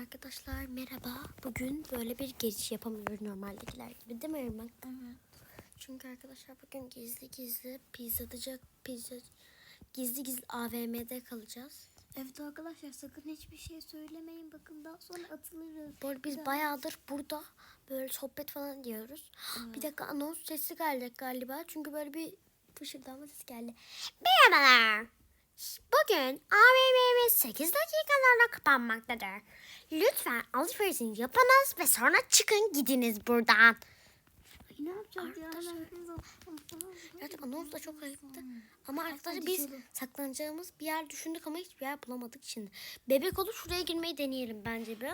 Arkadaşlar merhaba. Bugün böyle bir giriş yapamıyoruz normaldekiler gibi değil mi Irmak? Evet. Çünkü arkadaşlar bugün gizli gizli pizzacı pizza gizli gizli AVM'de kalacağız. Evet arkadaşlar sakın hiçbir şey söylemeyin. Bakın daha sonra atılırız. Bu arada biz Ya. bayağıdır burada böyle sohbet falan diyoruz. Bir dakika anons sesi gelecek galiba. Çünkü böyle bir fışırdama sesi geldi. Merhabalar. Bugün AVM'miz 8 dakikalarla kapanmaktadır. Lütfen alışverişinizi yapınız ve sonra çıkın gidiniz buradan. Ay, ne yapacağız ya? Arkadaşlar. Hemen Gerçi anons da çok ayıptı. Ama arkadaşlar biz saklanacağımız bir yer düşündük ama hiçbir yer bulamadık şimdi. Bebek olup şuraya girmeyi deneyelim bence bir.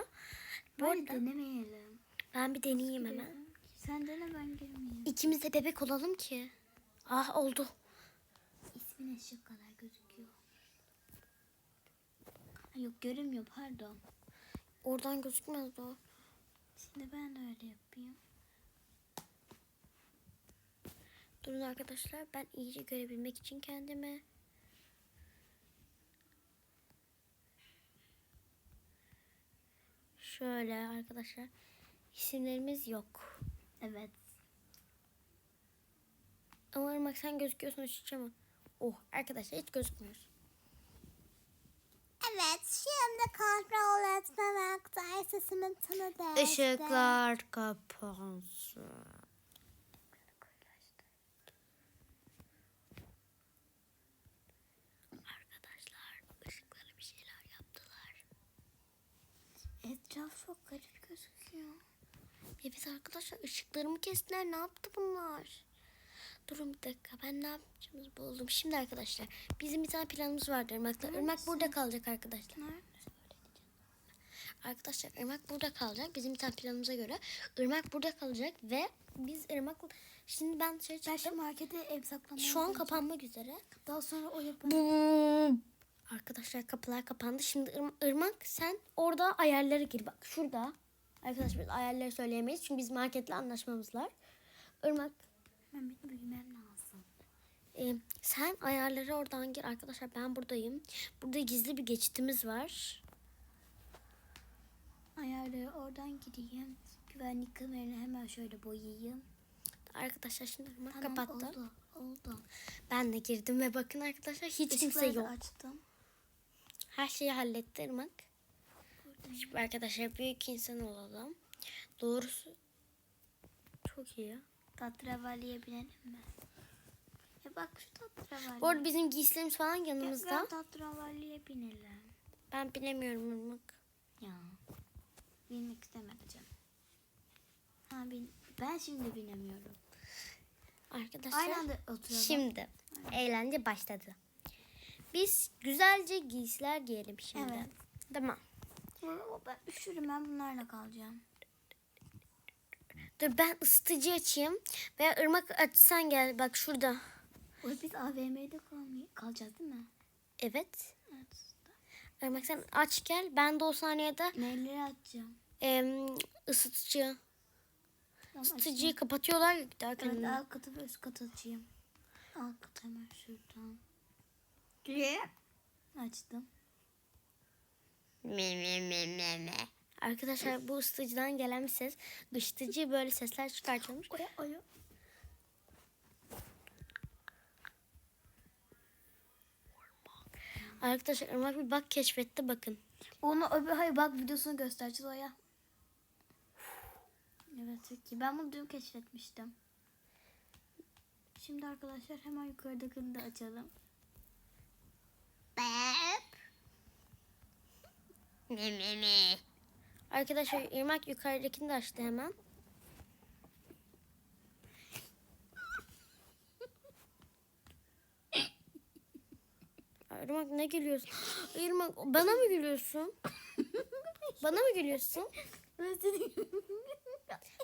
Bu arada denemeyelim. ben bir deneyeyim hemen. Sen dene ben girmeyeyim. İkimiz de bebek olalım ki. Ah oldu. İsmin eşek kadar gözüküyor. Ay, yok görünmüyor pardon. Oradan gözükmez o. Şimdi ben de öyle yapayım. Durun arkadaşlar ben iyice görebilmek için kendimi. Şöyle arkadaşlar. İsimlerimiz yok. Evet. Ama Irmak sen gözüküyorsun ışıkça mı? Oh arkadaşlar hiç gözükmüyoruz. Evet şimdi kontrol etmemekte sesimin tını değişti. Işıklar kapansın. Arkadaşlar ışıklara bir şeyler yaptılar. Etraf çok garip gözüküyor. Evet arkadaşlar ışıklarımı kestiler. Ne yaptı bunlar? Durun bir dakika ben ne yapacağımızı buldum. Şimdi arkadaşlar bizim bir tane planımız vardı Irmak'la. Irmak burada kalacak arkadaşlar. Nerede? Arkadaşlar Irmak burada kalacak. Bizim bir tane planımıza göre. Irmak burada kalacak ve biz Irmak'la... Şimdi ben dışarı Ben şu çıktım. markete ev saklamaya Şu an kapanmak üzere. Daha sonra o. Bum. Arkadaşlar kapılar kapandı. Şimdi Irm- Irmak sen orada ayarlara gir. Bak şurada. Arkadaşlar biz ayarları söyleyemeyiz. Çünkü biz marketle anlaşmamız var. Irmak Ben benim büyümem lazım. e, sen ayarlara oradan gir. Arkadaşlar ben buradayım. Burada gizli bir geçitimiz var. Ayarları oradan gideyim. Güvenlik kameranı hemen şöyle boyayayım. Arkadaşlar şimdi Irmak Tamam kapattı. oldu. Oldu. Ben de girdim ve bakın arkadaşlar hiç kimse Işıkları da yok. açtım. Her şeyi halletti Irmak. Şimdi arkadaşlar büyük insan olalım. Doğrusu çok iyi. Tatravalliye binelim mi? Ya bak şu tatravalli. Bu arada bizim giysilerimiz falan yanımızda. gel tatravalliye binelim. Ben bilemiyorum Irmak. Ya. Binmek istemedim canım. Ha bin. Ben şimdi binemiyorum. Arkadaşlar Aynı anda oturalım. şimdi eğlence başladı. Biz güzelce giysiler giyelim şimdi. Evet. Tamam. Ama Ben üşürüm ben bunlarla kalacağım. Dur ben ısıtıcı açayım. Veya ırmak açsan gel bak şurada. Oy biz AVM'de kalmay- kalacağız değil mi? Evet. Evet. Irmak sen aç gel. Ben de o saniyede Neleri açacağım? em, ısıtıcı. Tamam, Isıtıcıyı kapatıyorlar ya giderken. Evet alt katı ve üst katı açayım. Alt katı hemen şuradan. Açtım. Me, me, me, me, me. Arkadaşlar bu ısıtıcıdan gelen bir ses. Isıtıcı böyle sesler çıkartıyormuş. Oya oya. Arkadaşlar Irmak bir bak keşfetti bakın. Onu öbür hayır bak videosunu göstereceğiz Oya. Evet peki ben bunu dün keşfetmiştim. Şimdi arkadaşlar hemen yukarıdakini de açalım. Me, me, me. Arkadaşlar Irmak yukarıdakini de açtı hemen. Irmak ne gülüyorsun? Irmak bana mı gülüyorsun? Bana mı gülüyorsun?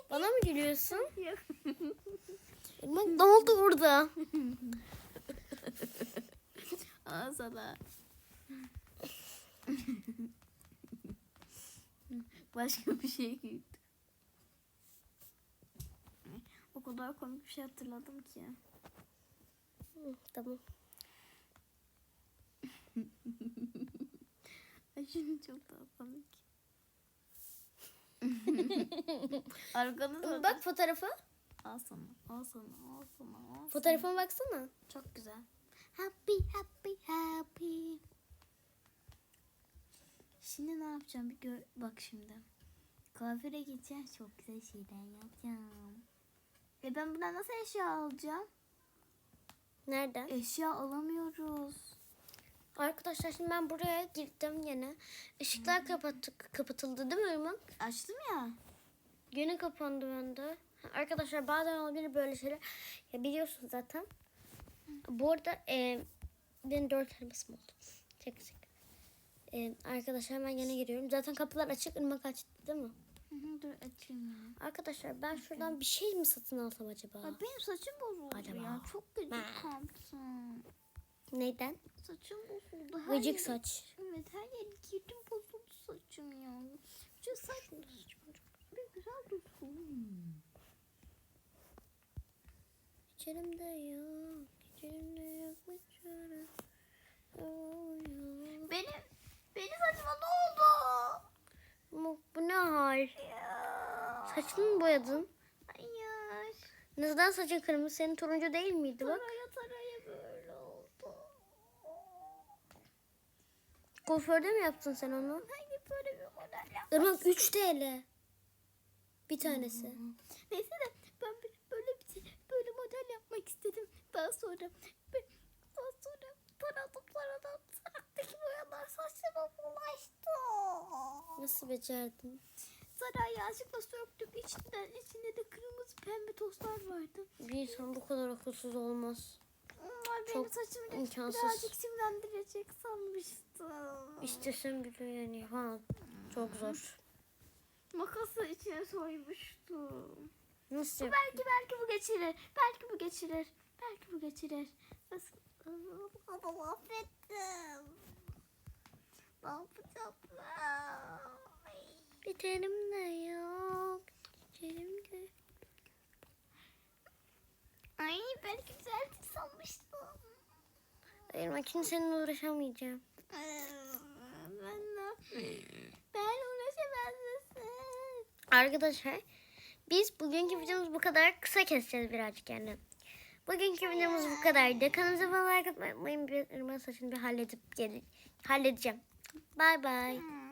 Bana mı gülüyorsun? Yok. Irmak ne oldu orada? Aa. Başka bir şey güldü. O kadar komik bir şey hatırladım ki. Hı, Tamam. Ay şimdi çok daha komik. Arkanı. Bak fotoğrafa. Al sana. Al sana. Al sana. Al sana. Fotoğrafıma baksana. Çok güzel. Happy happy happy. Şimdi ne yapacağım bir gör bak şimdi. Kuaföre gideceğim çok güzel şeyler yapacağım. E ben buradan nasıl eşya alacağım? Nereden? Eşya alamıyoruz. Arkadaşlar şimdi ben buraya girdim yine. Işıklar kapattık, kapatıldı değil mi Irmak? Açtım ya. Yine kapandı bende. Arkadaşlar bazen olabilir böyle şeyler. Ya biliyorsunuz zaten. Bu arada e, benim dört elmasım oldu. Tek tek. E, arkadaşlar ben yine giriyorum. Zaten kapılar açık. Irmak açtı değil mi? Hı hı, Dur açayım ya. Arkadaşlar ben şuradan bir şey mi satın alsam acaba? Ay, benim saçım bozuldu Acaba? ya. Çok gıcık Ha. kaptım. Neyden? Saçım bozuldu. Her Gıcık yeri- saç. Evet her yeri girdim bozuldu saçım ya. Şu saç bir güzel dursun. İçerimde yok. İçerimde yok. içerim. Oluyor. Benim, benim saçıma ne oldu? Bu, bu Ya. Saçını mı boyadın? Hayır. Neden saçın kırmızı? Senin turuncu değil miydi bak? Taraya taraya böyle oldu. Kuaförde mi yaptın sen onu? Hayır böyle bir model yap. Irmak 3 TL. Bir tanesi. Neyse de ben böyle bir şey, böyle model yapmak istedim. Daha sonra daha sonra taradım taradım taraktaki boyalar saçlarıma bulaştı. Nasıl becerdin? Sonra yanlışlıkla söktüm. İçinden, içinde de kırmızı pembe tozlar vardı. Bir insan bu kadar akılsız olmaz. Onlar benim Çok saçımı da imkansız. birazcık simlendirecek sanmıştım. İstesen bile yani ha çok zor. Makası içine soymuştum. Nasıl yap? Belki belki bu geçirir. Belki bu geçirir. Belki bu geçirir. Nasıl? Ama. Ne yapacağım? Biterim de yok. Biterim de. Ay belki güzeldir sanmıştım. Irmak şimdi seninle uğraşamayacağım. Ben de. Ben uğraşamaz mısın? Arkadaşlar biz bugünkü videomuz bu kadar kısa keseceğiz birazcık yani. Bugünkü videomuz bu kadardı. Kanalımıza abone olmayı unutmayın. Bir Irmak'ın saçını bir halledip gel halledeceğim. Bay bay.